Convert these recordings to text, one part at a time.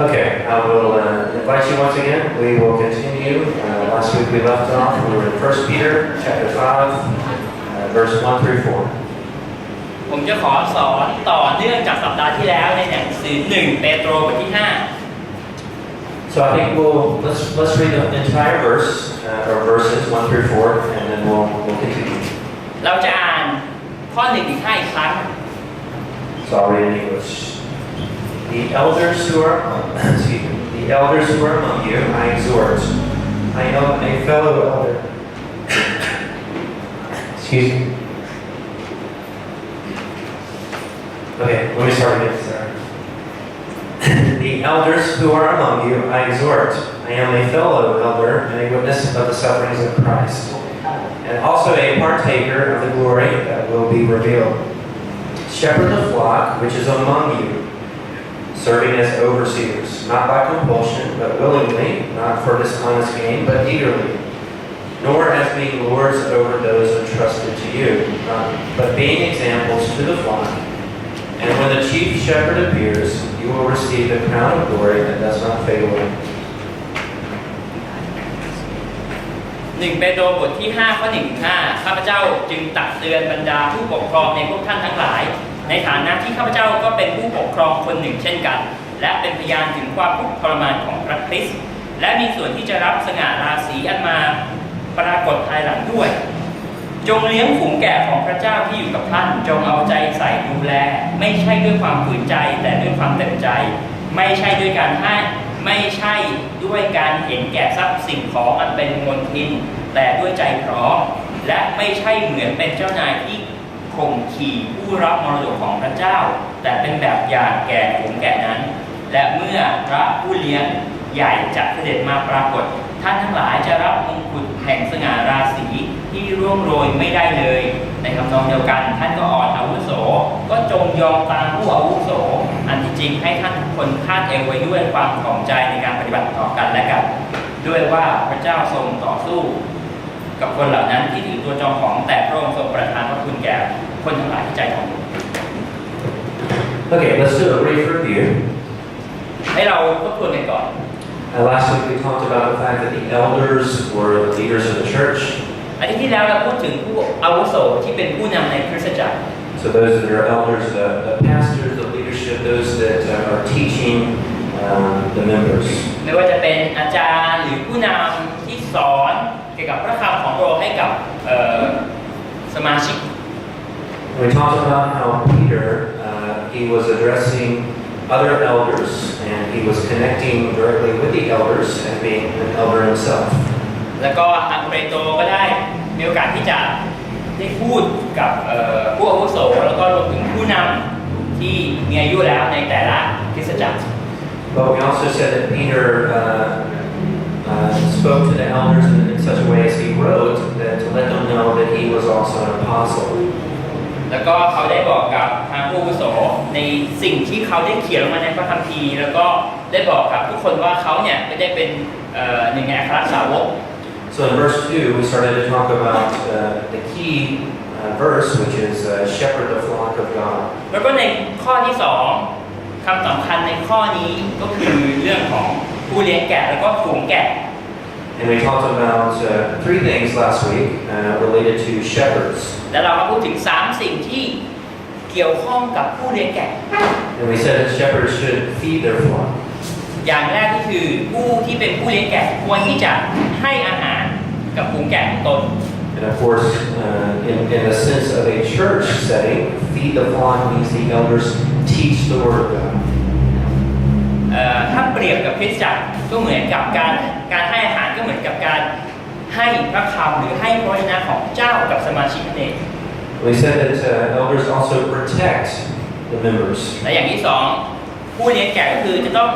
Okay, I will uh, invite you once again. We will continue. Uh, last week we left off. We were in 1 Peter chapter 5, uh, verse 1 through 4. ผมจะขอสอนต่อเนื่องจากสัปดาห์ที่แล้วในหนังสือ1เปโตรบทที่ So I think we'll let's let's read the entire verse uh, or verses 1 through 4, and then we'll we'll continue. 5 เราจะอ่านข้อ1ถึง5อีกครั้ง So I'll read in English. The elders who are among, excuse me, the elders who are among you, I exhort. I know a fellow elder. excuse me. Okay, let me start again. Sorry. the elders who are among you, I exhort. I am a fellow elder and a witness of the sufferings of Christ, and also a partaker of the glory that will be revealed. Shepherd the flock which is among you serving as overseers, not by compulsion, but willingly, not for dishonest gain, but eagerly, nor as being lords over those entrusted to you, um, but being examples to the flock. And when the chief shepherd appears, you will receive the crown of glory that does not fade away. หนงเปโตรบทท 5ขอในฐานะที่ข้าพเจ้าก็เป็นผู้ปกครองคนหนึ่งเช่นกัน และเป็นพยานถึงความทุกข์ทรมานของพระคริสต์และมีส่วนที่จะรับสง่าราศีอันมาปรากฏภายหลังด้วย จงเลี้ยงฝูงแก่ของพระเจ้าที่อยู่กับท่านจงเอาใจใส่ดูแล ไม่ใช่ด้วยความฝืนใจแต่ด้วยความเต็มใจ ไม่ใช่ด้วยการให้ไม่ใช่ด้วยการเห็นแก่ทรัพย์สิ่งของอันเป็นมลทินแต่ด้วยใจพร้อมและไม่ใช่เหมือนเป็นเจ้านายที่ข่มขี่ผู้รับมรดกของพระเจ้า แต่เป็นแบบอย่างแก่ผมแก่นั้น และเมื่อพระผู้เลี้ยงใหญ่จะเสด็จมาปรากฏ ท่านทั้งหลายจะรับมงกุฎแห่งสง่าราศีที่ร่วงโรยไม่ได้เลย ในคำนองเดียวกัน ท่านก็อ่อนอาวุโสก็จงยอมตามผู้อาวุโส อันที่จริงให้ท่านทุกคนคาดเอวไว้ด้วยความของใจในการปฏิบัติต่อกันและกันด้วยว่าพระเจ้าทรงต่อสู้กับคนเหล่านั้นที่ถือตัวจองของแต่พระองค์ทรงประทานพระคุณแก่คนทั้งหลายที่ใจของ Okay, let's do a brief review. ให้เราทบทวนกันก่อน Uh, last week we talked about the fact that the elders were the leaders of the church. อาทิตย์ที่แล้วเราพูดถึงผู้อาวุโสที่เป็นผู้นำในคริสตจักร So those that are elders, the, the pastors, the leadership, those that are teaching um, the members. ไม่ว่าจะเป็นอาจารย์หรือผู้นำที่สอนครับพระคำของพระองค์ให้กับสมาชิก We talked about how Peter uh, he was addressing other elders and he was connecting directly with the elders and being an elder himself แล้วก็ทางเปโตก็ได้มีโอกาสที่จะได้พูดกับผู้อาวุโสแล้วก็รวมถึงผู้นำที่มีอายุแล้วในแต่ละคริสตจักร But we also said that Peter uh, Uh, spoke to the elders in, in, such a way as he wrote that to let them know that he was also an apostle. แล้วก็เขาได้บอกกับทางผู้วุโสในสิ่งที่เขาได้เขียนลงมาในพระคัมภีร์แล้วก็ได้บอกกับทุกคนว่าเขาเนี่ยไม่ได้เป็นหนึ่งในอัครสาวก So in verse 2 we started to talk about uh, the key uh, verse which is uh, shepherd the flock of God แล้วก็ในข้อที่สองคำสำคัญในข้อนี้ก็คือเรื่องของผู้เลี้ยงแกะแล้วก็ฝูงแกะ And we talked about uh, three things last week uh, related to shepherds. แล้วเราก็พูดถึง3สิ่งที่เกี่ยวข้องกับผู้เลี้ยงแกะ And we said that shepherds should feed their flock. อย่างแรกก็คือผู้ที่เป็นผู้เลี้ยงแกะควรที่จะให้อาหารกับฝูงแกะของตน And of course, uh, in, in the sense of a church setting, feed the flock means the elders teach the word of God. ถ้าเปรียบกับคริสจักรก็เหมือนกับการการให้อาหารก็เหมือนกับการให้พระคำหรือให้พระชนะของเจ้ากับสมาชิกนั่นเอง We said that uh, elders also protect the members. และอย่างที่สองผู้เลี้ยงแกะก็คือจะต้อง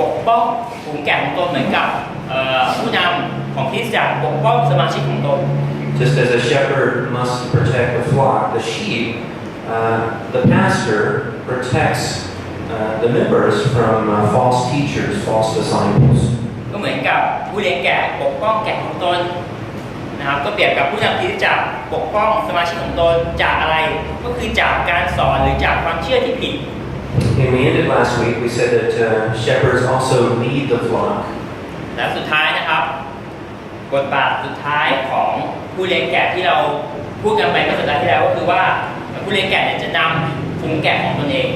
ปกป้องฝูงแกะของตนเหมือนกับผู้นำของคริสจักรปกป้องสมาชิกของตน Just as a shepherd must protect the flock, the sheep, uh, the pastor protects the members from uh, false teachers, false disciples. ก็เหมือนกับผู้เลี้ยงแกะปกป้องแกะของตนนะครับ ก็เปรียบกับผู้นำที่จะปกป้องสมาชิกของตนจากอะไร ก็คือจากการสอนหรือจากความเชื่อที่ผิด i n t h e e n d of last week. We said that uh, shepherds also lead the flock. และสุดท้ายนะครับบทบาทสุดท้ายของผู้เลี้ยงแกะที่เราพูดกันไปเมื่อสัปดาห์ที่แล้ว ก็คือว่าผู้เลี้ยงแกะจะนำฝูงแกะของตนเอง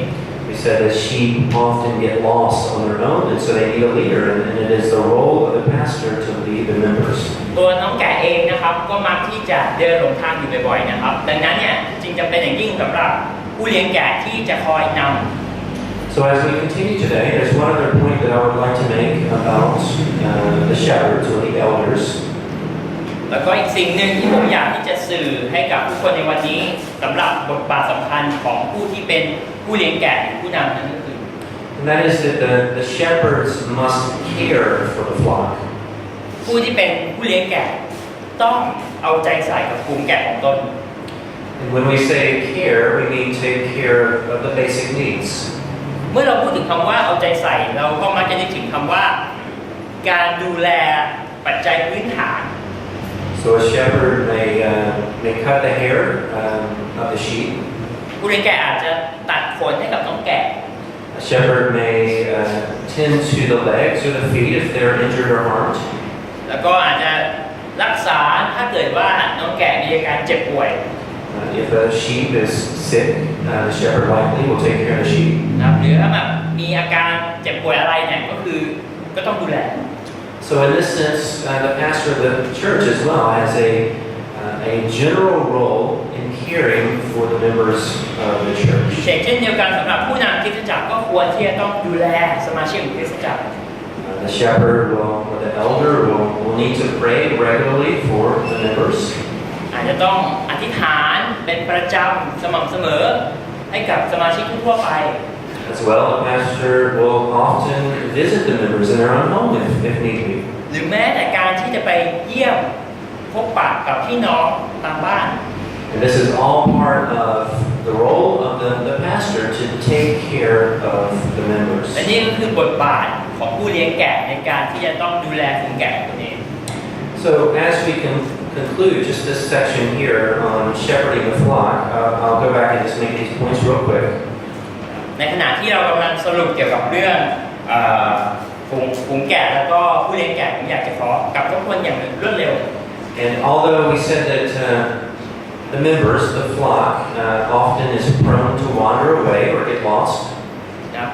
said that sheep often get lost on their own, and so they need a leader, and, and it is the role of the pastor to lead the members. ตัวน้องแกะเองนะครับก็มักที่จะเดินหลงทางอยู่บ่อยๆนะครับดังนั้นเนี่ยจึงจำเป็นอย่างยิ่งสำหรับผู้เลี้ยงแกะที่จะคอยนำ So as we continue today, there's one other point that I would like to make about uh, the shepherds or the elders. แล้วก็อีกสิ่งหนึ่งที่ผมอยากที่จะสื่อให้กับผู้คนในวันนี้สำหรับบทบาทสำคัญของผู้ที่เป็นผู้เลี้ยงแกะหรือผู้นำนั้นก็คือ That is that the, the shepherds must care for the flock. ผู้ที่เป็นผู้เลี้ยงแกะต้องเอาใจใส่กับกลุ่มแกะของตน And when we say care, we mean take care of the basic needs. เมื่อเราพูดถึงคำว่าเอาใจใส่เราก็มักจะนึกถึงคำว่า การดูแลปัจจัยพื้นฐาน So a shepherd may uh, may cut the hair um, of the sheep. ผู้เลี้ยงแกะอาจจะตัดขนให้กับน้องแกะ A shepherd may uh, tend to the legs or the feet if they're injured or harmed. แล้วก็อาจจะรักษาถ้าเกิดว่าน้องแกะมีอาการเจ็บป่วย if a sheep is sick, uh, the shepherd likely will take care of the sheep. หรือถ้าแบบมีอาการเจ็บป่วยอะไรเนี่ยก็คือก็ต้องดูแล So in this sense, uh, the pastor of the church as well has a, uh, a general role in caring for the members of the church. Uh, the shepherd will, or the elder will, will need to pray regularly for the members. อาจจะต้องอธิษฐานเป็นประจำสม่ำเสมอให้กับสมาชิกทั่วไป as well, The pastor will often visit the members in their own home if, if need be. หรือแม้แต่การที่จะไปเยี่ยมพบปะกับพี่น้องตามบ้าน And this is all part of the role of the, the pastor to take care of the members. และนี่ก็คือบทบาทของผู้เลี้ยงแกะในการที่จะต้องดูแลฝูงแกะตัวเอง So as we can conclude just this section here on shepherding the flock, uh, I'll go back and just make these points real quick. ในขณะที่เรากำลังสรุปเกี่ยวกับเรื่องฝูงฝูงแกะแล้วก็ผู้เลี้ยงแกะผมอยากจะขอกับทุกคนอย่างรวดเร็ว And although we said that uh, the members, the flock, uh, often is prone to wander away or get lost,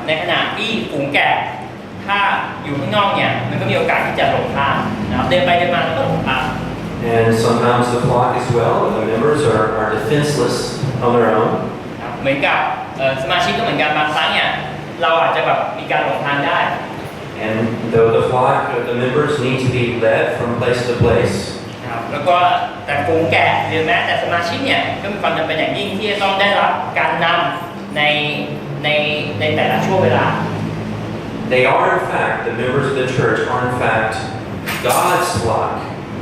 ในขณะที่ฝูงแกะถ้าอยู่ข้างนอกเนี่ยมันก็มีโอกาสที่จะหลงทางนะครับเดินไปเดินมาแล้วก็หลงทาง And sometimes the flock as well, the members are, are defenseless on their own. เหมือนกับสมาชิกก็เหมือนกันบางครั้งเนี่ยเราอาจจะแบบมีการหลงทางได้ and though the flock or the members need to be led from place to place แล้วก็แต่ฝูงแกะหรือแม้แต่สมาชิกเนี่ยก็มีความจำเป็นอย่างยิ่งที่จะต้องได้รับการนำในในในแต่ละช่วงเวลา They are in fact the members of the church are in fact God's flock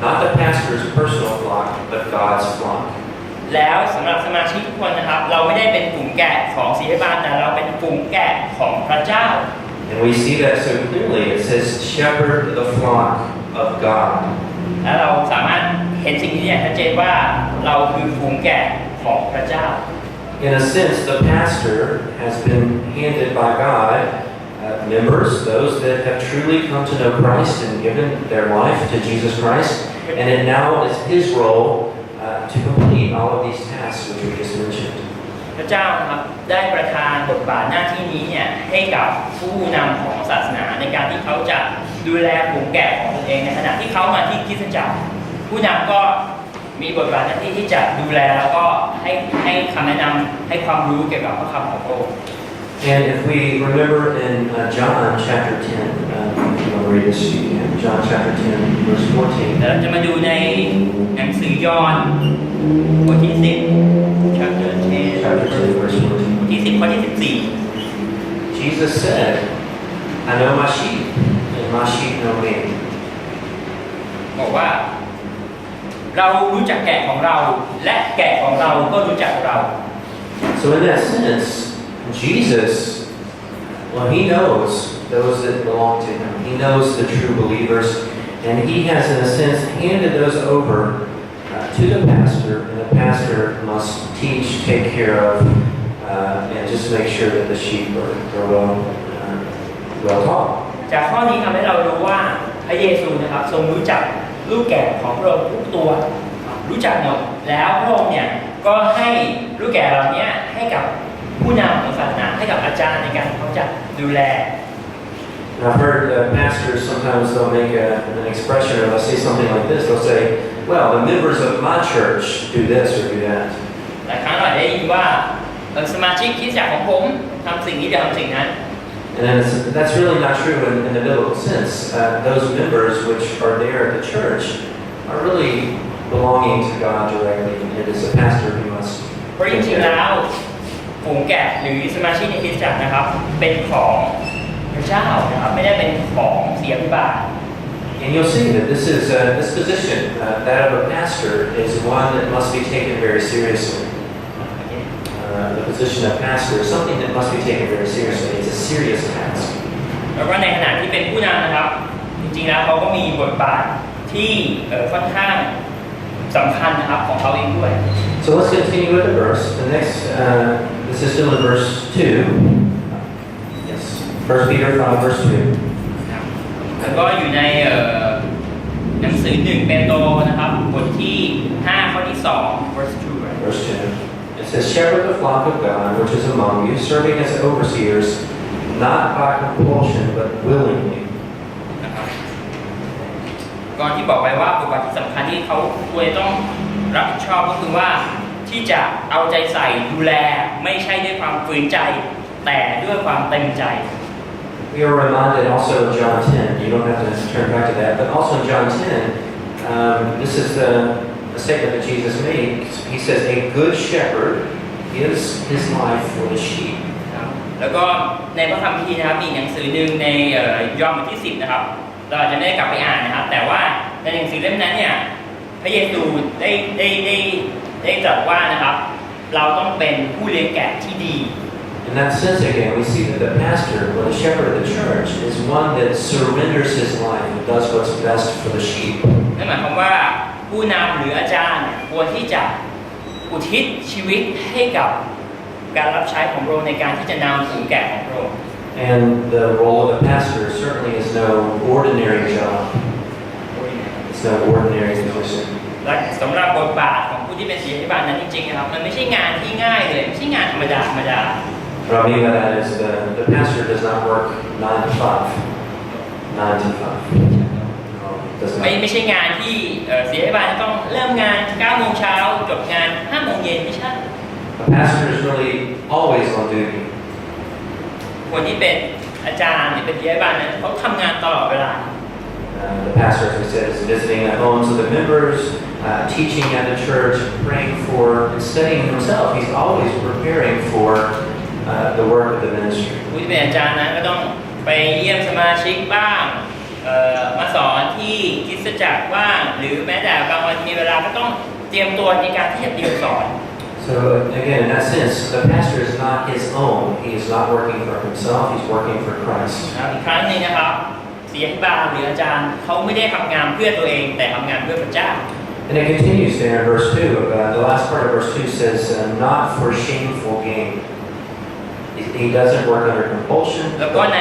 not the pastor's personal flock but God's flock แล้วสำหรับสมาชิกทุกคนนะครับเราไม่ได้เป็นกลุ่มแกะของสีให้บ้านแต่เราเป็นกลุ่มแกะของพระเจ้า And we see that so clearly. It says, "Shepherd the flock of God." และเราสามารถเห็นสิ่งนี้อย่างชัดเจนว่าเราคือฝูงแกะของพระเจ้า In a sense, the pastor has been handed by God uh, members, those that have truly come to know Christ and given their life to Jesus Christ, and it now is His role to complete all of these tasks which we just mentioned. พระเจ้าครับได้ประทานบทบาทหน้าที่นี้เนี่ยให้กับผู้นำของศาสนาในการที่เขาจะดูแลผูงแก่ของตนเองในขณะที่เขามาที่คิิสตจักรผู้นำก็มีบทบาทหน้าที่ที่จะดูแลแล้วก็ให้ให้คำแนะนำให้ความรู้เกี่ยวกับพระคำของพระองค์ And if we remember in uh, John chapter 10, uh, greatest in John chapter 10 verse 14แลวจะมาดในหนงสอยอหนบทท chapter 10 chapter 10 verse 14บทที่10ข้อที่14 Jesus said I know my sheep and my sheep know me บอกว่าเรารู้จักแกะของเรา และแกะของเราก็รู้จักเรา so in that sense Jesus well he knows those that belong to Him. He knows the true believers, and He has, in a sense, handed those over uh, to the pastor, and the pastor must teach, take care of, uh, and just make sure that the sheep are, are well, uh, well taught. จากข้อนี้ทำให้เรารู้ว่าพระเยซูนะครับทรงรู้จักลูกแกะของพระองค์ทุกตัว รู้จักหมดแล้วพระองค์เนี่ยก็ให้ลูกแกะเหล่านี้ให้กับผู้นำของศาสนาให้กับอาจารย์ในการเขาจะดูแล I've heard uh, pastors sometimes they'll make a, an expression or they'll say something like this. They'll say, well, the members of my church do this or do that. หลายครั้งเราได้ยินว่าสมาชิกคริสตจักรของผมทำสิ่งนี้ทำสิ่งนั้น And that's really not true in, in the biblical sense. Uh, those members which are there at the church are really belonging to God directly. It is a pastor who must. เพราะจริงๆแล้วฝูงแกะหรือสมาชิกในคริสตจักรนะครับ เป็นของพระเจ้านะครับไม่ได้เป็นของเสียพิบาล And you'll see that this is uh, this position, uh, that of a pastor, is one that must be taken very seriously. Uh, the position of pastor is something that must be taken very seriously. It's a serious task. แล้วก็ในขณะที่เป็นผู้นำนะครับ จริงๆแล้วเขาก็มีบทบาทที่ค่อนข้างสำคัญนะครับของเขาเองด้วย So let's continue with the verse. The next, uh, this is still in verse two. First Peter 5 verse 2. แล้วก็อยู่ในหนังสือหนึ่งเปโตรนะครับบทที่5ข้อที่2 verse 2 i t Verse 2. It says, Shepherd the flock of God which is among you, serving as overseers, not by compulsion, but willingly. นะครับก่อนที่บอกไปว่าบทบาทสำคัญที่เขาควรต้องรับผิดชอบก็คือว่าที่จะเอาใจใส่ดูแล ไม่ใช่ด้วยความฝืนใจแต่ด้วยความเต็มใจ we are reminded also in John 10, you don't have to turn back to that, but also in John 10, um, this is the, the, statement that Jesus m a d e He says, A good shepherd gives his life for the sheep. แล้วก็ในพระคัมภีร์นะครับมีหนังสือหนึ่งในยอห์นบทที่10นะครับเราอาจจะได้กลับไปอ่านนะครับ แต่ว่าในหนังสือเล่มนั้นเนี่ยพระเยซูได้ได้ได้ได้ตรัสว่านะครับ เราต้องเป็นผู้เลี้ยงแกะที่ดี In that sense, again, we see that the pastor or the shepherd of the church is one that surrenders his life and does what's best for the sheep. And the role of the pastor certainly is no ordinary job. It's no ordinary position. และสำหรับบทบาทของผู้ที่เป็นศิษยาภิบาลนั้นจริงๆนะครับมันไม่ใช่งานที่ง่ายเลยไม่ใช่งานธรรมดาธรรมดา what I mean by that is the, the pastor does not work nine to five. Nine to five. Does 9โมงเชาจบงาน 5โมงเยนไมใช A pastor is really always on duty. คนที่เป็นอาจารย์หรือเป็นศิลปะนั้นเขาทำงานตลอดเวลา the pastor, as we said, is visiting the homes of the members, uh, teaching at the church, praying for, and studying himself. He's always preparing for uh, the work of the ministry. So again, in that sense, the pastor is not his own. He is not working for himself. He's working for Christ. And it continues there in verse 2. Uh, the last part of verse 2 says, uh, not for shameful gain. He doesn't work under compulsion. แล้วก็ใน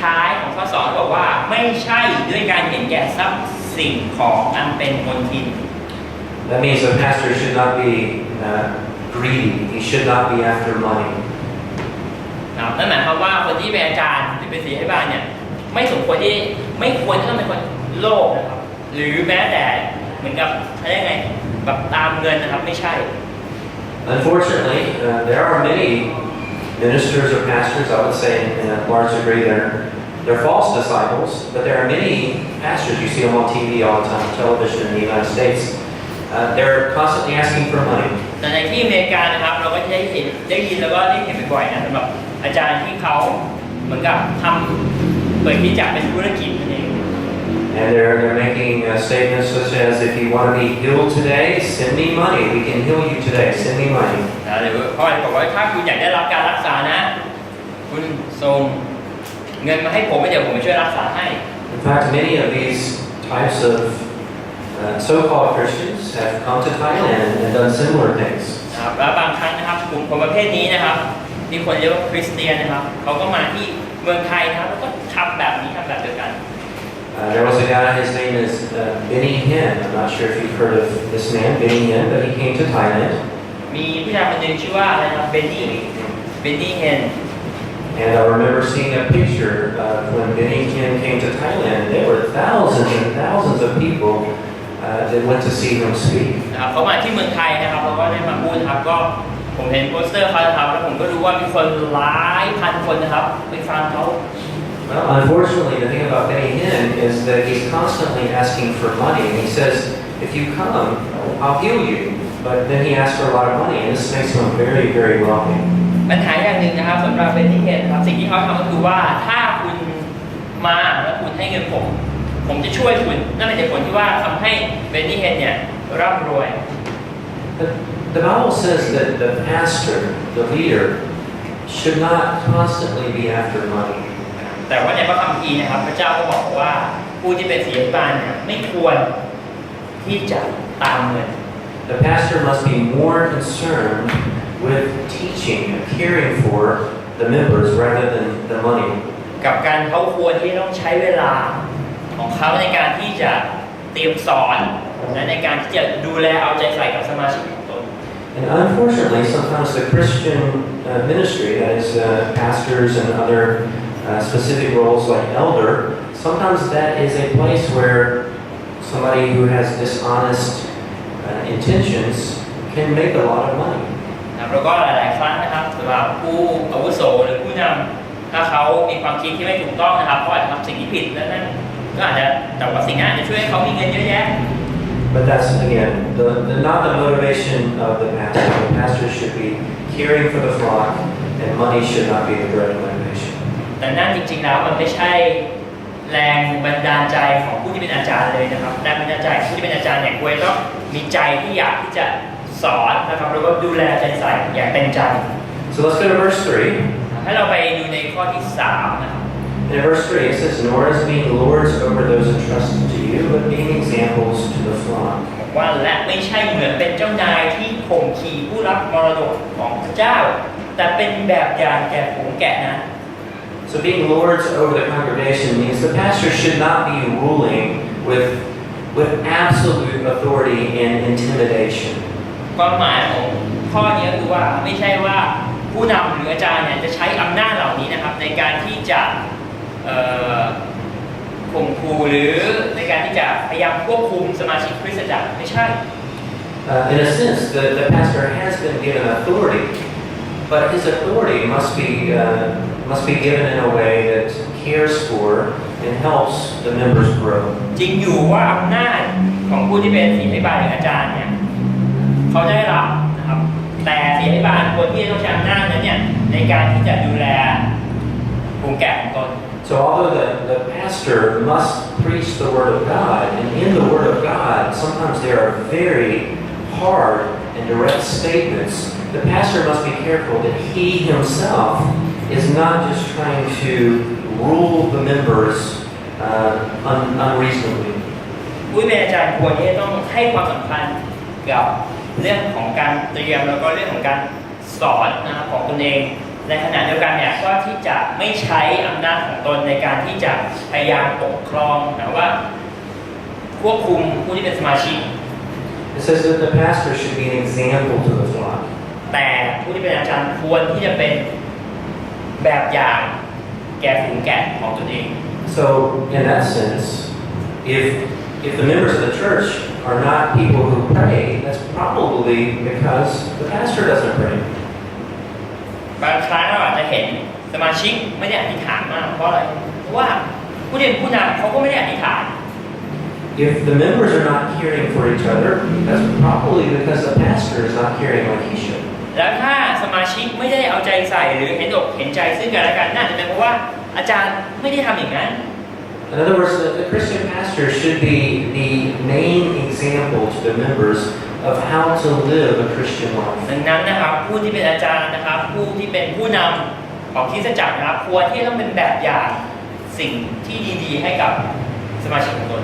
ท้ายของข้อสอนบอกว่าไม่ใช่ด้วยการเห็นแก่ทรัพย์สิ่งของอันเป็นมลทิน That means a pastor should not be uh, greedy. He should not be after money. นั่นหมายความว่าคนที่เป็นอาจารย์ที่เป็นศิษย์ให้บ้านเนี่ยไม่สมควรที่ไม่ควรที่ต้องเป็นคนโลภนะครับหรือแม้แต่เหมือนกับอะไรไงแบบตามเงินนะครับไม่ใช่ Unfortunately, uh, there are many ministers or pastors, I would say in a large degree they're, they're false disciples, but there are many pastors, you see them on TV all the time, television in the United States, uh, they're constantly asking for money. แต่ในที่อเมริกานะครับ เราก็จะได้เห็นได้ยินแล้วก็ได้เห็นบ่อยๆนะสำหรับอาจารย์ที่เขาเหมือนกับทำเปิดที่จะเป็นธุรกิจนั่นเอง And they're, they're making uh, statements such as, if you want to be healed today, send me money. We can heal you today. Send me money. In fact, many of these types of uh, so-called Christians have come to Thailand and done similar things. มีคนเยอะคริสเตียนนะครับเขาก็มาที่เมืองไทยนะครับแล้วก็ทำแบบนี้ทำแบบเดียวกัน Uh, there was a guy, his name is uh, Benny Hinn. I'm not sure if you've heard of this man, Benny Hinn, but he came to Thailand. มีผู้ชายคนหนึ่งชื่อว่าอะไรนะเบนนี่เบนนี่เฮน And I remember seeing a picture of when Benny Hinn came to Thailand. There were thousands and thousands of people uh, that went to see him speak. นะครับเขามาที่เมืองไทยนะครับแล้วก็ได้มาพูดนะครับก็ผมเห็นโปสเตอร์เขานะครับแล้วผมก็รู้ว่ามีคนหลายพันคนนะครับไปฟังเขา well, unfortunately, the thing about Benny Hinn is that he's constantly asking for money. And he says, if you come, I'll heal you. But then he asks for a lot of money, and this makes him very, very wealthy. ปัญหาอย่างหนึ่งนะครับสำหรับเบนที่เห็นนะครับสิ่งที่เขาทำก็คือว่าถ้าคุณมาแล้วคุณให้เงินผมผมจะช่วยคุณนั่นเป็นเหตุผลที่ว่าทำให้เบนนี่เฮนเนี่ยร่ำรวย The Bible says that the pastor, the leader, should not constantly be after money. แต่ว่าในพระคัมภีร์นะครับพระเจ้าก็บอกว่าผู้ที่เป็นศีลปานเนี่ยไม่ควรที่จะตามเงิน The pastor must be more concerned with teaching and caring for the members rather than the money กับการเขาควรที่ต้องใช้เวลาของเขาในการที่จะเตรียมสอนและในการที่จะดูแลเอาใจใส่กับสมาชิกของตน And unfortunately, sometimes the Christian ministry, that is uh, pastors and other uh, specific roles like elder, sometimes that is a place where somebody who has dishonest uh, intentions can make a lot of money. But that's again the, the not the motivation of the pastor. The pastor should be caring for the flock, and money should not be the bread of motivation. แต่นั่นจริงๆ แล้วมันไม่ใช่ แรงบันดาลใจของผู้ที่เป็นอาจารย์เลยนะครับแรงบันดาลใจผู้ที่เป็นอาจารย์เนี่ยควรต้องมีใจที่อยากที่จะสอนนะครับแล้วก็ดูแลใจใส่อย่างเต็มใจ So let's go to verse 3. ให้เราไปดูในข้อที่3นะครับ In verse 3, it says, Nor i s being lords over those entrusted to you, but being examples to the flock. ว่าและไม่ใช่เหมือนเป็นเจ้านายที่ข่มขี่ผู้รับมรดกของพระเจ้า แต่เป็นแบบอย่างแก่ฝูงแกะนั้น So being lords over the congregation means the pastor should not be ruling with, with absolute authority and intimidation. ความหมายของข้อนี้คือว่าไม่ใช่ว่าผู้นำหรืออาจารย์เนี่ยจะใช้อำนาจเหล่านี้นะครับในการที่จะข่มขู่หรือในการที่จะพยายามควบคุมสมาชิกคริสตจักรไม่ใช่ Uh, in a sense, the, the pastor has been given authority, but his authority must be uh, must be given in a way that cares for and helps the members grow. จริงอยู่ว่าอำนาจของผู้ที่เป็นศิลปิบาลหรืออาจารย์เนี่ยเขาได้รับนะครับ แต่ศิลปิบาลคนที่ต้องใช้อำนาจนั้นเนี่ยในการที่จะดูแลกลุ่มแกะของตน So although the, the pastor must preach the Word of God, and in the Word of God, sometimes there are very hard and direct statements, the pastor must be careful that he himself is not just trying to rule the members uh, un- unreasonably. ผู้เป็นอาจารย์ควรที่จะต้องให้ความสำคัญกับเรื่องของการเตรียมแล้วก็เรื่องของการสอนนะครับของตนเองในขณะเดียวกันเนี่ยก็ที่จะไม่ใช้อำนาจของตนในการที่จะพยายามปกครองนะว่าควบคุมผู้ที่เป็นสมาชิก It says that the pastor should be an example to the flock. แต่ผู้ที่เป็นอาจารย์ควรที่จะเป็นแบบอย่างแก่ฝูงแกะของตนเอง so in that sense if if the members of the church are not people who pray that's probably because the pastor doesn't pray บางครั้งเราอาจจะเห็นสมาชิกไม่ได้อธิษฐานมากเพราะอะไรเพราะว่าผู้เรียนผู้นำเขาก็ไม่ได้อธิษฐาน if the members are not caring for each other, that's probably because the pastor is not caring like he should. แล้วถ้าสมาชิกไม่ได้เอาใจใส่หรือเห็นอกเห็นใจซึ่งกันและกันน่าจะเป็นเพราะว่าอาจารย์ไม่ได้ทำอย่างนั้น In other words, the, the Christian pastor should be the main example to the members of how to live a Christian life. นั้นนะครับผู้ที่เป็นอาจารย์นะครับผู้ที่เป็นผู้นำของที่สตจักรนะครับควรที่ต้องเป็นแบบอย่างสิ่งที่ดีๆ ให้กับสมาชิกทุกคน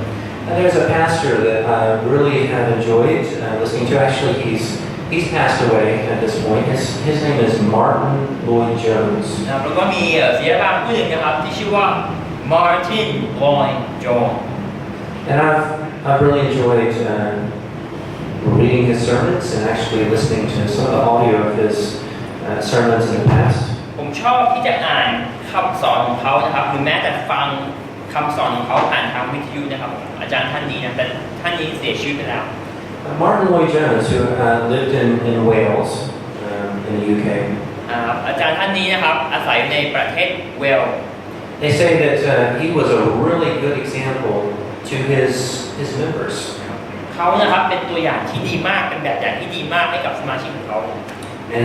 And there's a pastor that I really have enjoyed uh, listening to. Actually, he's He's passed away at this point. His, his name is Martin Lloyd Jones. นะครับแล้วก็มีเอ่อศิลปินผู้หนึ่งนะครับที่ชื่อว่า Martin Lloyd Jones And I've, I've really enjoyed uh, reading his sermons and actually listening to some of the audio of his uh, sermons in the past. ผมชอบที่จะอ่านคำสอนของเขานะครับหรือแม้แต่ฟังคำสอนของเขาผ่านทางวิทยุนะครับอาจารย์ท่านนี้นะแต่ท่านนี้เสียชีวิตไปแล้ว Martin Lloyd Jones, who uh, lived in, in Wales, um, in the UK, they say that uh, he was a really good example to his, his members. And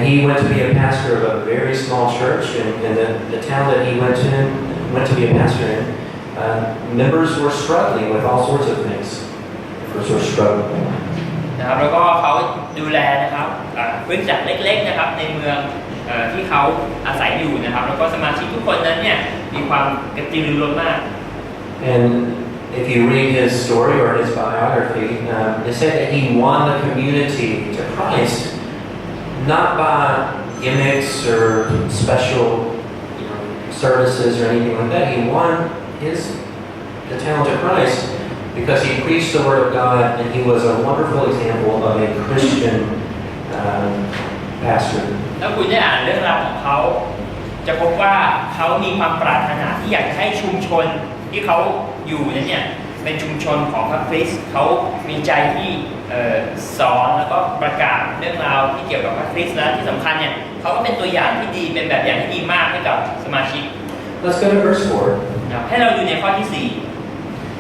he went to be a pastor of a very small church, and, and the, the town that he went to, went to be a pastor in, uh, members were struggling with all sorts of things. Members were struggling and if you read his story or his biography um, it said that he won the community to Christ not by gimmicks or special you know, services or anything like that he won his the town to Christ because he preached the Word of God and he was a wonderful example of a Christian u h pastor. ถ้าคุณได้อ่านเรื่องราวของเขาจะพบว่าเขามีความปรารถนาที่อยากให้ชุมชนที่เขาอยู่นั้นเนี่ยเป็นชุมชนของพระคริสต์เขามีใจที่สอนแล้วก็ประกาศเรื่องราวที่เกี่ยวกับพระคริสต์และที่สำคัญเนี่ยเขาก็เป็นตัวอย่างที่ดีเป็นแบบอย่างที่ดีมากให้กับสมาชิก Let's go to verse 4ให้เราดูในข้อที่4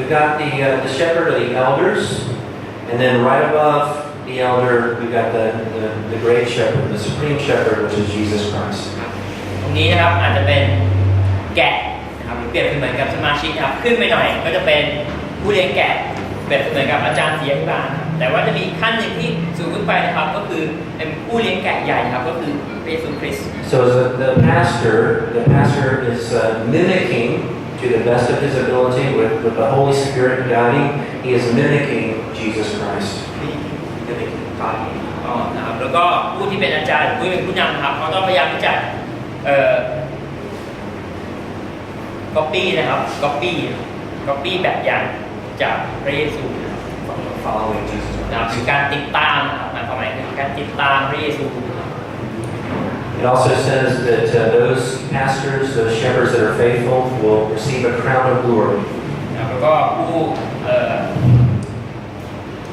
We've got the, uh, the shepherd or the elders, and then right above the elder, we've got the, the, the great shepherd, the supreme shepherd, which is Jesus Christ. ตรงนี้นะครับอาจจะเป็นแกะนะครับหรือเปรียบเหมือนกับสมาชิกนะครับขึ้นไปหน่อยก็จะเป็นผู้เลี้ยงแกะเปรียบเหมือนกับอาจารย์เสียงบานแต่ว่าจะมีขั้นหนึ่งที่สูงขึ้นไปนะครับก็คือเป็นผู้เลี้ยงแกะใหญ่ครับก็คือพระเยซูคริสต์ so the pastor the pastor is uh, mimicking to the best of his ability with, with the Holy Spirit guiding, he is mimicking Jesus Christ. นะครับแล้วก็ผู้ที่เป็นอาจารย์ ผู้ที่เป็นผู้นำครับเขาต้องพยายามที่จะเอ่อ copy นะครับ copy copy แบบอย่างจากพระเยซูนะครับ following Jesus นะครับคือการติดตามนะครับหมายความหมายคือการติดตามพระเยซูนะครับ It also says that uh, those pastors, those shepherds that are faithful, will receive a crown of glory, uh,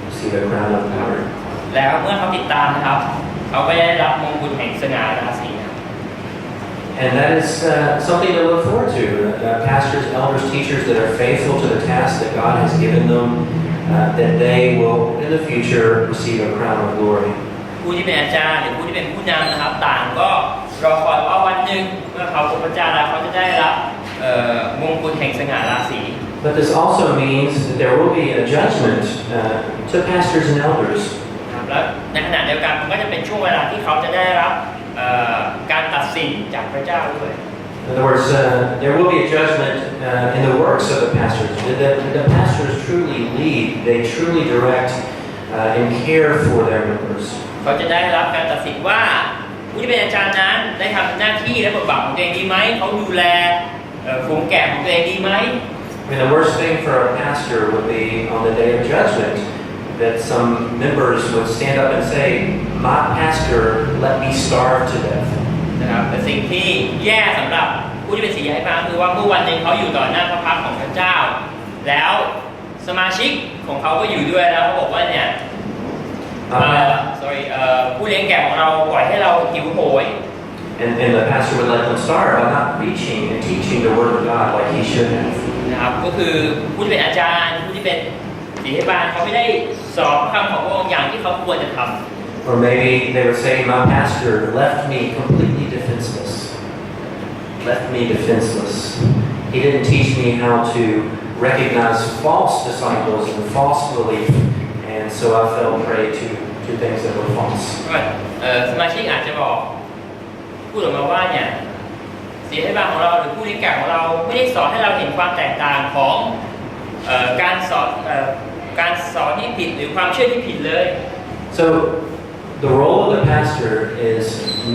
receive a crown of And that is uh, something to look forward to. Uh, uh, pastors, elders, teachers that are faithful to the task that God has given them, uh, that they will in the future receive a crown of glory. ผู้ที่เป็นอาจารย์หรือผู้ที่เป็นผู้นำนะครับต่างก็รอคอยว่าวันหนึ่งเมื่อเขาพบพระเจ้าแล้วเขาจะได้รับมงกุฎแห่งสง่าราศี But this also means that there will be a judgment uh, to pastors and elders. และในขณะเดียวกันันก็จะเป็นช่วงเวลาที่เขาจะได้รับการตัดสินจากพระเจ้าด้วย In other words, uh, there will be a judgment uh, in the works of the pastors. Did the, did the pastors truly lead? They truly direct uh, and care for their members. เขาจะได้รับการตัดสินว่า ผู้ที่เป็นอาจารย์นั้นได้ทำหน้าที่และบทบาทของตัวเองดีไหม เขาดูแลฝูงแกะของตัวเองดีไหม a n the worst thing for a pastor would be on the day of judgment that some members would stand up and say, "My pastor let me starve to death." นะครับแต่สิ่งที่แย่สำหรับผู้ที่เป็นศิษยาพระคือว่าเมื่อวันหนึ่งเขาอยู่ต่อหน้าพระพักของพระเจ้าแล้วสมาชิกของเขาก็อยู่ด้วยแล้วเขาบอกว่าเนี่ย sorry ผู้เลี้ยงแกะของเราปล่อยให้เราหิวโหย And, and the pastor would let them starve by not preaching and teaching the word of God like he should have. นะครับก็คือผู้ที่เป็นอาจารย์ผู้ที่เป็นศิษยาบาลเขาไม่ได้สอนคำของพระองค์อย่างที่เขาควรจะทำ Or maybe they were saying, my pastor left me completely defenseless. Left me defenseless. He didn't teach me how to recognize false disciples and false belief and so I fell prey to, to things that were false. สมาชิกอาจจะบอกพูดออกมาว่าเนี่ยศีลให้บางของเราหรือผู้เลี้ยงแก่ของเราไม่ได้สอนให้เราเห็นความแตกต่างของการสอนการสอนที่ผิดหรือความเชื่อที่ผิดเลย so the role of the pastor is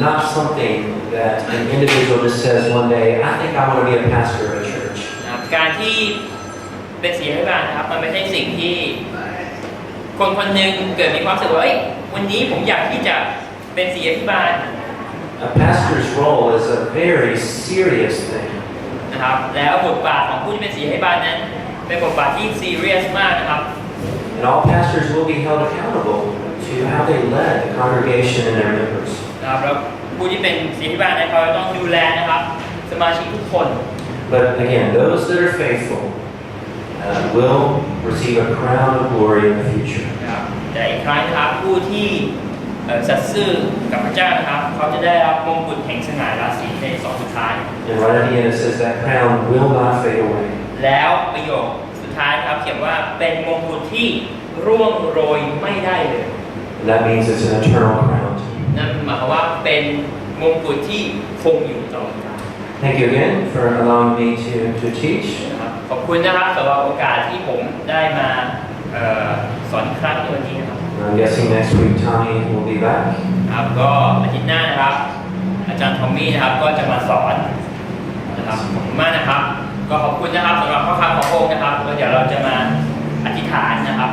not something that an individual just says one day I think I want to be a pastor of a church การที่เป็นศีลให้บางนะครับมันไม่ใช่สิ่งที่คนคนหนึ่งเกิดมีความรู้สึกว่าวันนี้ผมอยากที่จะเป็นศิษย์พิบาล A pastor's role is a very serious thing นะครับแล้วบทบาทของผู้ที่เป็นศิษย์พิบาลนั้นเป็นบทบาทที่ serious มากนะครับ And all pastors will be held accountable to how they led the congregation and their members นะครับผู้ที่เป็นศิษย์พิบาลนั้นเขาต้องดูแลนะครับสมาชิกทุกคน But again those that are faithful will receive a crown of glory in the future. And right at the end it says that crown will not fade away. แล้วประโยคสุดท้ายครับเขียนว่าเป็นมงกุฎที่ร่วงโรยไม่ได้เลย That means it's an eternal crown. นั่นหมายความว่าเป็นมงกุฎที่คงอยู่ตลอดกาล Thank you again for allowing me to to teach. ขอบคุณนะครับสำหรับโอกาสที่ผมได้มาสอนครั้งในวันนี้นะครับ I'm guessing next week Tommy will be back ครับก็อาทิตย์หน้านะครับ อาจารย์ทอมมี่นะครับก็จะมาสอนนะครับขอบคุณมากนะครับ ก็ขอบคุณนะครับสำหรับข้อความของ้งนะครับแล้วเดี๋ยวเราจะมาอธิษฐานนะครับ